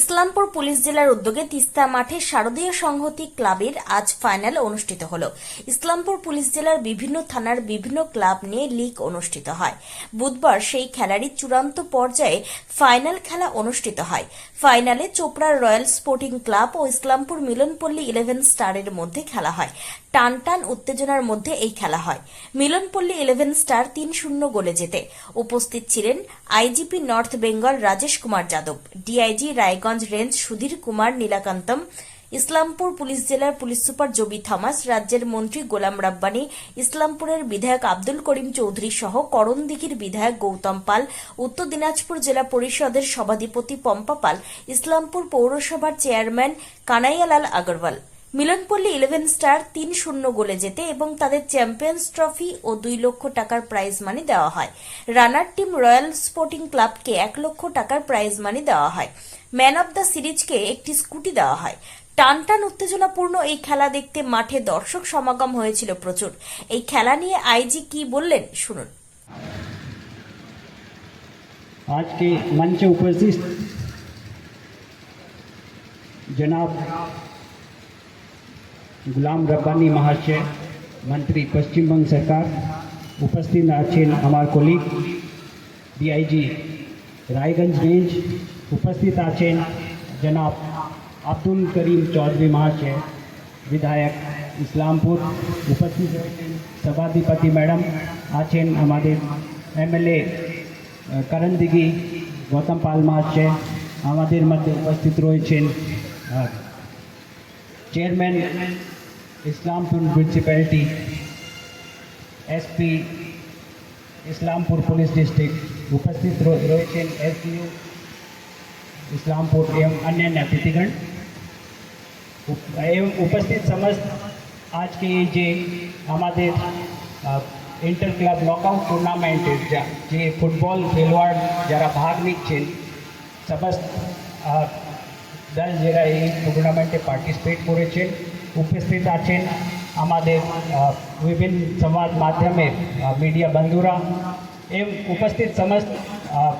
Islampur police জেলার উদ্যোগে তিস্তা মাঠে শারদীয় সংহতি ক্লাবের আজ ফাইনাল অনুষ্ঠিত হল। ইসলামপুর পুলিশ জেলার বিভিন্ন থানার বিভিন্ন ক্লাব নিয়ে লীগ অনুষ্ঠিত হয়। বুধবার সেই খেলারই চূড়ান্ত পর্যায়ে ফাইনাল খেলা অনুষ্ঠিত হয়। ফাইনালে চোপড়ার রয়্যাল স্পোর্টিং ক্লাব ও ইসলামপুর মিলনপল্লী ইলেভেন স্টারের মধ্যে খেলা হয়। টান টান উত্তেজনার মধ্যে এই খেলা হয়। মিলনপল্লী ইলেভেন স্টার তিন শূন্য গোলে জেতে। উপস্থিত ছিলেন IGP north Bengal Rajesh Kumar Yadav, DIG Raiganj range Sudhir Kumar Neelakantam, Islampur police জেলার পুলিশ সুপার জবি থমাস, রাজ্যের মন্ত্রী গোলাম রাব্বানি, ইসলামপুরের বিধায়ক আব্দুল করিম চৌধুরী সহ করণদিঘির বিধায়ক গৌতম পাল, উত্তর দিনাজপুর জেলা পরিষদের সভাধিপতি পম্পা পাল, ইসলামপুর পৌরসভার chairman Kanaiyalal Agarwal. Milanpalli eleven star তিন শূন্য গোলে যেতে এবং তাদের চ্যাম্পিয়ন্স ট্রফি ও দুই লক্ষ টাকার প্রাইজ মানি দেওয়া হয় রানার টিম রয়্যাল স্পোর্টিং ক্লাবকে এক লক্ষ টাকার প্রাইজ মানি দেওয়া হয় ম্যান অব দ্য সিরিজকে একটি স্কুটি দেওয়া হয় টান টান উত্তেজনাপূর্ণ এই খেলা দেখতে মাঠে দর্শক সমাগম হয়েছিল প্রচুর এই খেলা নিয়ে আইজি কি বললেন শুনুন आज के मंच से उपस्थित जनाब गुलाम रब्बानी महाशय, मंत्री पश्चिम बंग सरकार, उपस्थित अच्छे हमार आई डीआईजी रायगंज रेंज उपस्थित अच्छे जनाब अब्दुल करीम चौधरी महाशय, विधायक इस्लामपुर, उपस्थित सभाधिपति मैडम, अच्छे हमारे एमएलए करण दिघी, गौतम पाल महाशय, हमारे मध्य उपस्थित रहे chairman Islampur municipality SP Islampur police district उपस्थित Rohit S P U Islampur एवं अन्य अन्य अतिथिगण एवं उपस्थित समस्त आज के जे हमारे इंटर क्लब लॉकआउट टूर्नामेंट जे फुटबॉल खेलवाड़ जरा भाग लीजिए समस्त दल जरा टूर्नामेंटे पार्टिसिपेट करें করেছেন উপস্থিত আছেন আমাদের আহ, বিভিন্ন সংবাদ মাধ্যমের মিডিয়া বন্ধুরা এবং উপস্থিত সমস্ত আহ,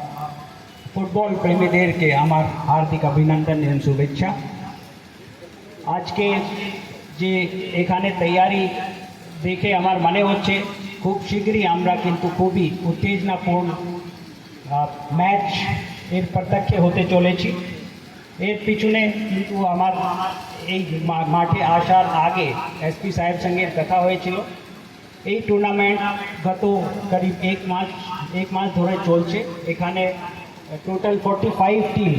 ফুটবল প্রেমীদেরকে আমার হার্দিক অভিনন্দন এবং শুভেচ্ছা। আজকে যে এখানে তৈয়ারি দেখে আমার মনে হচ্ছে খুব শীঘ্রই আমরা কিন্তু খুবই উত্তেজনাপূর্ণ আহ, ম্যাচ এর প্রত্যক্ষে হতে চলেছি। এর পিছনে কিন্তু আমার এই মাঠে আসার আগে এসপি সাহেব সঙ্গে কথা হয়েছিল। এই টুর্নামেন্ট গত করিব এক মাস এক মাস ধরে চলছে। এখানে total forty five team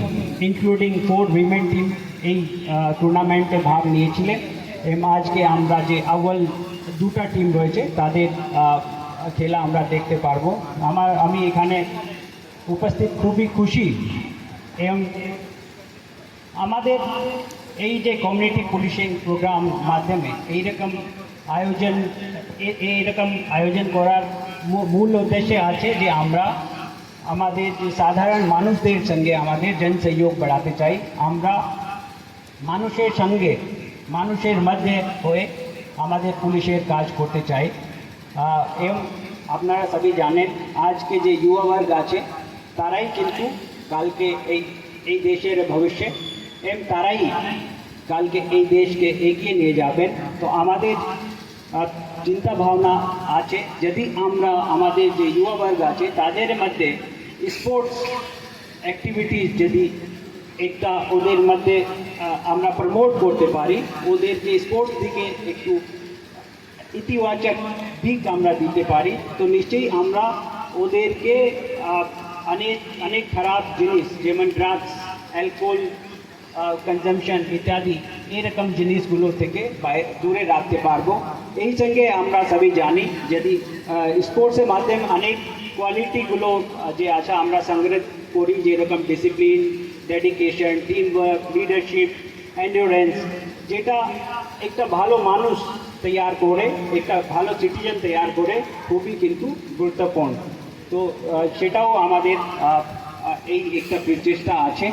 including four women team এই টুর্নামেন্টে ভাগ নিয়েছিলেন। এবং আজকে আমরা যে আউ্বল দুটা টিম রয়েছে, তাদের খেলা আমরা দেখতে পারব। আমার, আমি এখানে উপস্থিত খুবই খুশি। এবং আমাদের এই যে কমিউনিটি পুলিশিং প্রোগ্রাম মাধ্যমে এইরকম আয়োজন এইরকম আয়োজন করার মূল উদ্দেশ্যে আছে যে আমরা আমাদের সাধারণ মানুষদের সঙ্গে আমাদের জনসহযোগ বাড়াতে চাই। আমরা মানুষের সঙ্গে, মানুষের মধ্যে হয়ে আমাদের পুলিশের কাজ করতে চাই। এবং আপনারা সবই জানেন, আজকে যে যুবা বর্গ আছে, তারাই কিন্তু কালকে এই এই দেশের ভবিষ্যৎ এবং তারাই কালকে এই দেশকে এগিয়ে নিয়ে যাবেন। তো আমাদের আহ, চিন্তা ভাবনা আছে যদি আমরা আমাদের যে যুবা বর্গ আছে তাদের মধ্যে স্পোর্টস অ্যাক্টিভিটিস যদি একটা ওদের মধ্যে আহ, আমরা প্রমোট করতে পারি ওদেরকে স্পোর্টস দিকে একটু ইতিবাচক দিক আমরা দিতে পারি তো নিশ্চয়ই আমরা ওদেরকে আহ, অনেক অনেক খারাপ জিনিস যেমন ড্রাগস অ্যালকোহল কনজামশন ইত্যাদি, এরকম জিনিসগুলো থেকে বাইরে দূরে রাখতে পারব। এই সঙ্গে আমরা সবই জানি, যদি স্পোর্টসের মাধ্যমে অনেক কোয়ালিটিগুলো যে আছে আমরা সংগ্রহ করি, যেরকম discipline dedication team work leadership endurance যেটা একটা ভালো মানুষ তৈয়ার করে, একটা ভালো সিটিজেন তৈয়ার করে, খুবই কিন্তু গুরুত্বপূর্ণ। তো সেটাও আমাদের এই একটা প্রচেষ্টা আছে।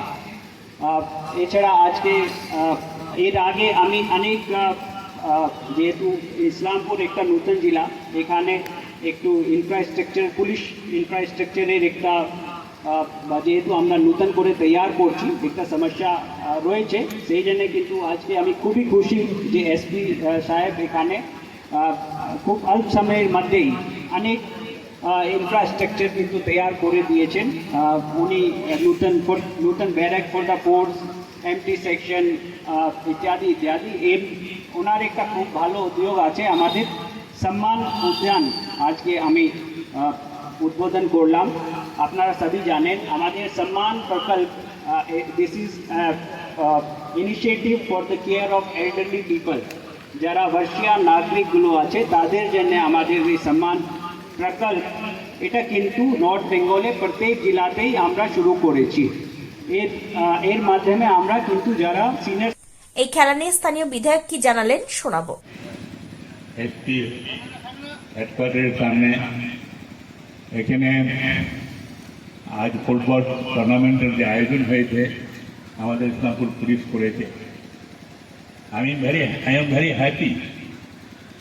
এছাড়া আজকে এর আগে আমি অনেক যেহেতু ইসলামপুর একটা নতুন জেলা, এখানে একটু ইনফ্রাস্ট্রাকচার পুলিশ ইনফ্রাস্ট্রাকচারের একটা যেহেতু আমরা নূতন করে তৈয়ার করছি, একটা সমস্যা রয়েছে, সেই জন্য কিন্তু আজকে আমি খুবই খুশি যে এসপি সাহেব এখানে খুব অল্প সময়ের মধ্যেই অনেক ইনফ্রাস্ট্রাকচার কিন্তু তৈয়ার করে দিয়েছেন। আহ, উনি নূতন for- নূতন barrack for the force MT section ইত্যাদি ইত্যাদি। এর ওনার একটা খুব ভালো উদ্যোগ আছে আমাদের। সম্মান উদ্যান আজকে আমি আহ, উদ্বোধন করলাম। আপনারা সবই জানেন আমাদের সম্মান প্রকল্প this is initiative for the care of elderly people যারা ভার্ষিয়া নাগরিকগুলো আছে তাদের জন্য আমাদের এই সম্মান প্রকল্প এটা কিন্তু নর্থ বেঙ্গলে প্রত্যেক জেলাতেই আমরা শুরু করেছি। এর এর মাধ্যমে আমরা কিন্তু যারা সিনিয়র এই খেলা নিয়ে স্থানীয় বিধায়ক কি জানালেন শোনাবো। এসপি হেডকোয়ার্টারের সামনে এখানে আজ ফুটবল টুর্নামেন্টের যে আয়োজন হয়েছে আমাদের ইসলামপুর পুলিশ করেছে। আমি very I am very happy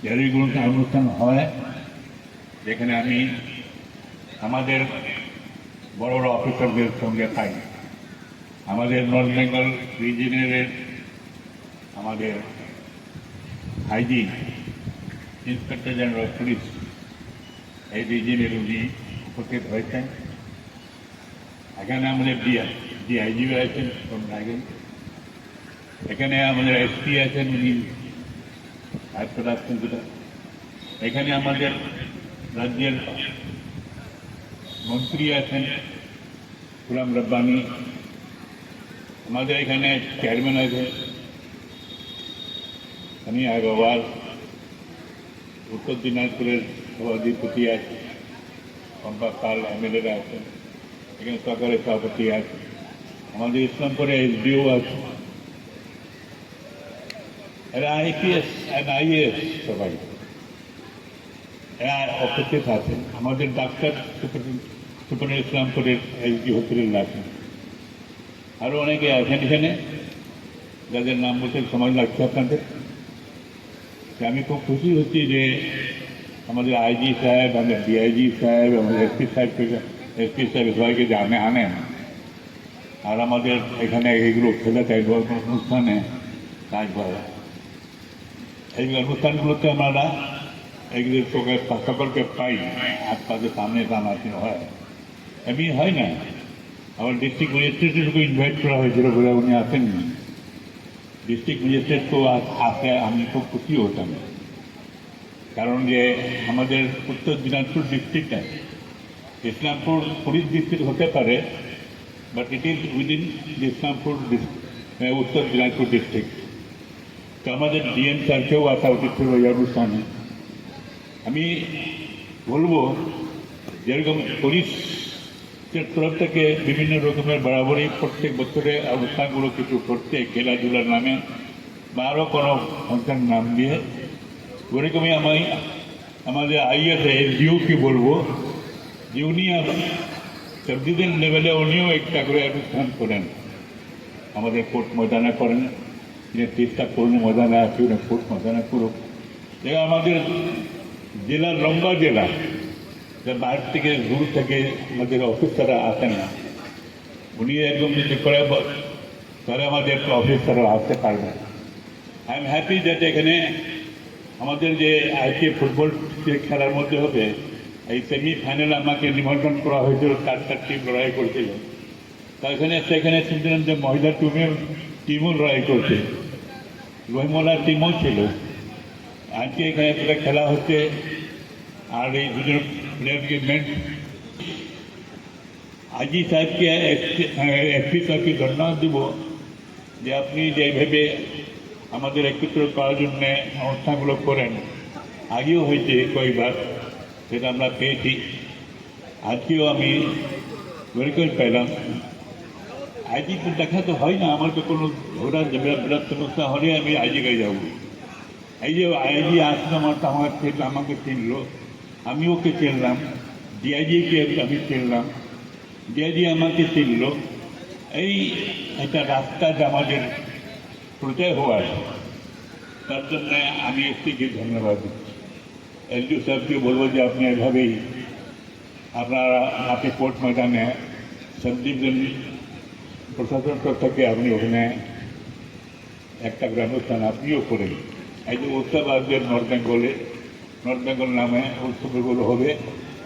যেগুলো অনুষ্ঠান হয়। যেখানে আমি আমাদের বড় বড় অফিসারদের সঙ্গে পাই আমাদের নর্থ বেঙ্গল রিজিয়নের আমাদের আইজি ইন্সপেক্টর জেনারেল পুলিশ এই রিজিয়নের উনি উপস্থিত হয়েছেন। এখানে আমাদের ডিআইজিও আছেন রায়গঞ্জ। এখানে আমাদের এসপি আছেন উনি আয়ত্ত রাখছেন এখানে আমাদের রাজ্যের মন্ত্রী আছেন গুলাম রব্বানি। আমাদের এখানে চেয়ারম্যান আছে আমি আগরওয়াল, উত্তর দিনাজপুরের সভাধিপতি আছে পম্পা পাল এমএলএরা আছেন, এখানে সরকারের সভাপতি আছে, আমাদের ইসলামপুরে এসডিও আছে, এরা আইপিএস অ্যান্ড আইএস সবাই। উপস্থিত আছেন আমাদের ডাক্তার সুপার ইসলামপুরের এসডি হসপিটাল আছেন আরও অনেকে আছেন এখানে, যাদের নাম বলতে সময় লাগছে আপনাদের। আমি খুব খুশি হচ্ছি যে আমাদের আইজি সাহেব, আমাদের ডিআইজি সাহেব, আমাদের এসপি সাহেবকে এসপি সাহেব সবাইকে জানে আনেন আর আমাদের এখানে এইগুলো খেলে চাই অনুষ্ঠানে কাজ করে এই অনুষ্ঠানগুলোতে আমরা এগুলো তোকে সকলকে পাই আশপাশের সামনে জানাতে হয়? এমনি হয় না। আমার ডিস্ট্রিক্ট ম্যাজিস্ট্রেটকে ইনভাইট করা হয়েছিল বলে উনি আসেননি। ডিস্ট্রিক্ট ম্যাজিস্ট্রেট তো আসে আমি খুব খুশি হতাম। কারণ যে আমাদের উত্তর দিনাজপুর ডিস্ট্রিক্টে ইসলামপুর পুলিশ ডিস্ট্রিক্ট হতে পারে but it is within Islampur Uttar Dinajpur district তো আমাদের ডিএম স্যারকেও আসা উচিত ছিল এই অনুষ্ঠানে। আমি বলব, যেরকম পুলিশের তরফ থেকে বিভিন্ন রকমের বরাবরই প্রত্যেক বছরে অনুষ্ঠানগুলো কিছু করতে খেলাধুলার নামে বা আরও কোনো ফাংশন নাম দিয়ে, ওরকমই আমি আমাদের আইএস এসডিওকে বলব যে উনি সবজিদের লেভেলে উনিও একটা করে অনুষ্ঠান করেন। আমাদের কোর্ট ময়দানে করেন, যে চেষ্টা করুন ময়দানে আছে কোর্ট ময়দানে করুক। আমাদের জেলার লম্বা জেলা। যে বাইরে থেকে দূর থেকে আমাদের অফিসাররা আসেন না। উনি একদম যদি করে তাহলে আমাদের অফিসাররা আসতে পারবে। আই এম হ্যাপি যাতে এখানে আমাদের যে আজকে ফুটবল যে খেলার মধ্যে হবে, এই সেমিফাইনাল আমাকে নিমন্ত্রণ করা হয়েছিল চারটা টিম লড়াই করছিল। তা এখানে, সেখানে শুনছিলাম যে মহিলা টিমের টিমও লড়াই করছে। রহিমলার টিমও ছিল। আজকে এখানে একটা খেলা হচ্ছে, আর এই দুজন প্লেয়ারকে মেন আজি সাহেবকে এসপি সাহেবকে ধন্যবাদ দিব যে আপনি যেভাবে আমাদের একত্র করার জন্য অনুষ্ঠানগুলো করেন। আগেও হয়েছে কয়েকবার, সেটা আমরা পেয়েছি। আজকেও আমি ওয়েলকাম পেলাম। আইজি তো দেখা তো হয় না, আমার তো কোনো ঘোরার বিরাট সমস্যা হলে আমি গায়ে যাব। এই যে আইজি আসলো আমার আমার আমাকে চিনলো। আমি ওকে চিনলাম। ডিআইজিকে আমি চিনলাম। ডিআইজি আমাকে চিনলো। এই একটা রাস্তা যে আমাদের প্রচার হওয়ার। তার জন্য আমি এসপিকে ধন্যবাদ। দিচ্ছি এলডিও সাহেবকে বলব যে আপনি এভাবেই আপনারা আপনি কোর্ট ময়দানে সন্দীপজন প্রশাসন থেকে আপনি ওখানে একটা গ্রামস্থান আপনিও করেন। এই যে উৎসব আসবে নর্থ বেঙ্গলে নর্থ বেঙ্গল নামে উৎসবগুলো হবে।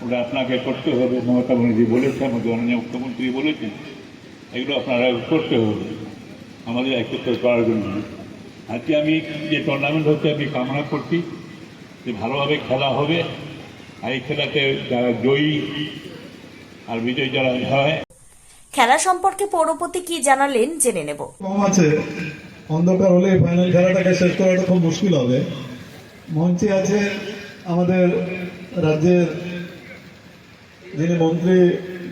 ওটা আপনাকে করতে হবে মমতা ব্যানার্জি বলেছে আমাদের মাননীয় মুখ্যমন্ত্রী বলেছেন। এগুলো আপনারা করতে হবে। আমাদের একত্র করার জন্য আজকে আমি যে টুর্নামেন্ট হচ্ছে আমি কামনা করছি যে ভালোভাবে খেলা হবে। আর এই খেলাতে যারা জয়ী আর বিজয়ী যারা হয় খেলা সম্পর্কে পৌরপতি কি জানালেন জেনে নেব। কম আছে। অন্ধকার হলে ফাইনাল খেলাটাকে শেষ করাটা খুব মুশকিল হবে। মঞ্চে আছে আমাদের রাজ্যের যিনি মন্ত্রী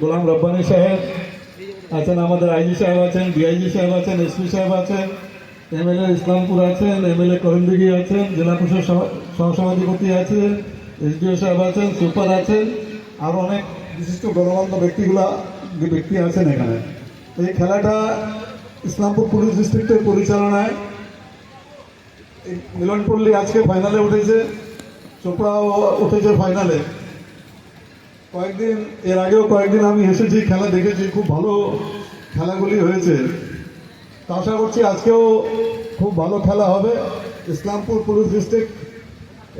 গোলাম রব্বানি সাহেব, আছেন আমাদের আইজি সাহেব আছেন, ডিআইজি সাহেব আছেন, এসপি সাহেব আছেন, এমএলএ ইসলামপুর আছেন, এমএলএ করিমদিঘি আছেন, জেলা পরিষদ সহসভাধিপতি আছেন, এসডিও সাহেব আছেন, সুপার আছেন আরও অনেক বিশিষ্ট গণমান্য ব্যক্তিগুলা, ব্যক্তি আছেন এখানে। এই খেলাটা ইসলামপুর পুলিশ ডিস্ট্রিক্টের পরিচালনায় মিলনপল্লী আজকে ফাইনালে উঠেছে চোপড়াও উঠেছে ফাইনালে। কয়েকদিন, এর আগেও কয়েকদিন আমি এসেছি খেলা দেখেছি, খুব ভালো খেলাগুলি হয়েছে। আশা করছি আজকেও খুব ভালো খেলা হবে। ইসলামপুর পুলিশ ডিস্ট্রিক্ট,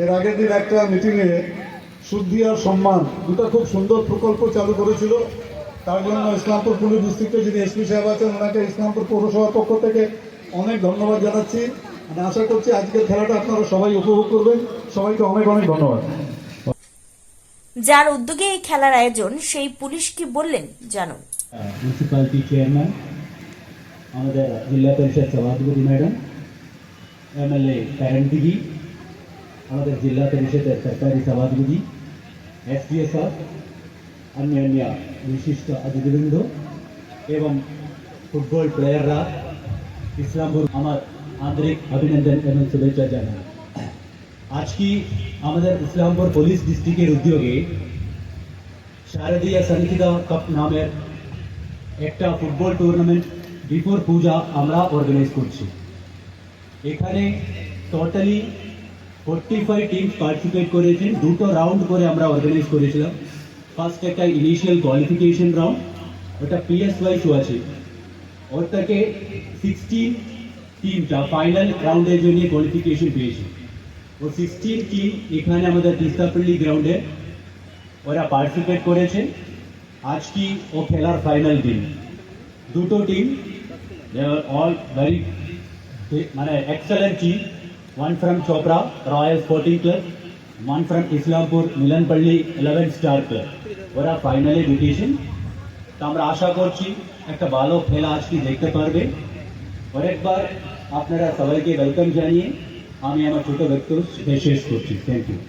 এর আগের দিন একটা মিটিংয়ে শুদ্ধি আর সম্মান, দুটো খুব সুন্দর প্রকল্প চালু করেছিল। তার জন্য ইসলামপুর পুলিশ ডিস্ট্রিক্টে যিনি এসপি সাহেব আছেন ওনাকে ইসলামপুর পৌরসভার পক্ষ থেকে অনেক ধন্যবাদ জানাচ্ছি। আমি আশা করছি আজকের খেলাটা আপনারা সবাই উপভোগ করবেন। সবাইকে অনেক অনেক ধন্যবাদ। যার উদ্যোগে এই খেলার আয়োজন সেই পুলিশ কি বললেন? জানো মিউনিসিপালিটি চেয়ারম্যান আমাদের জেলা পরিষদ সভাপতি ম্যাডাম এমএলএ প্যারেন্টিগি আমাদের জেলা পরিষদের সরকারি সভাপতি এসডিএসআর అన్యాన్య విశిష్ట అతిథివృంద ఏం ফুটবল প্লেয়াররা ইসলামপুর আমার আন্তরিক অভিনন্দন এবং শুভেচ্ছা জানাই। আজকে আমাদের ইসলামপুর পুলিশ ডিস্ট্রিক্টের উদ্যোগে শারদীয় সঙ্গীতা কাপ নামের একটা ফুটবল টুর্নামেন্ট বিফোর পূজা আমরা অর্গানাইজ করছি। এখানে totally forty five team participate করেছেন, দুটো রাউন্ড করে আমরা অর্গানাইজ করেছিলাম। ফার্স্ট একটা ইনিশিয়াল কোয়ালিফিকেশন রাউন্ড ওটা পিএস ওয়াইজ আছে ওর থেকে সিক্সটিন টিমটা ফাইনাল রাউন্ডের জন্য কোয়ালিফিকেশন পেয়েছে ও সিক্সটিন টিম এখানে আমাদের তিস্তাপল্লী গ্রাউন্ডে ওরা পার্টিসিপেট করেছেন আজ কি ও খেলার ফাইনাল দিন দুটো টিম অল ভেরি মানে excellent team one from Chopra royal sporting club one from Islampur Milanpalli eleven star club ওরা ফাইনালে ঢুকেছেন তো আমরা আশা করছি একটা ভালো খেলা আজকে দেখতে পারবে। অনেকবার আপনারা সবাইকে ওয়েলকাম জানিয়ে আমি আমার ছোট বক্তব্য শেষ করছি। থ্যাংক ইউ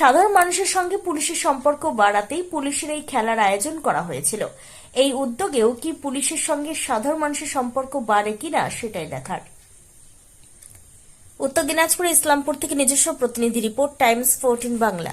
সাধারণ মানুষের সঙ্গে পুলিশের সম্পর্ক বাড়াতেই পুলিশের এই খেলার আয়োজন করা হয়েছিল। এই উদ্যোগেও কি পুলিশের সঙ্গে সাধারণ মানুষের সম্পর্ক বাড়ে কিনা সেটাই দেখার। উত্তর দিনাজপুর ইসলামপুর থেকে নিজস্ব প্রতিনিধি রিপোর্ট টাইমস ফোরটিন বাংলা।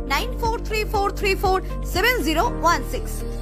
9434347016.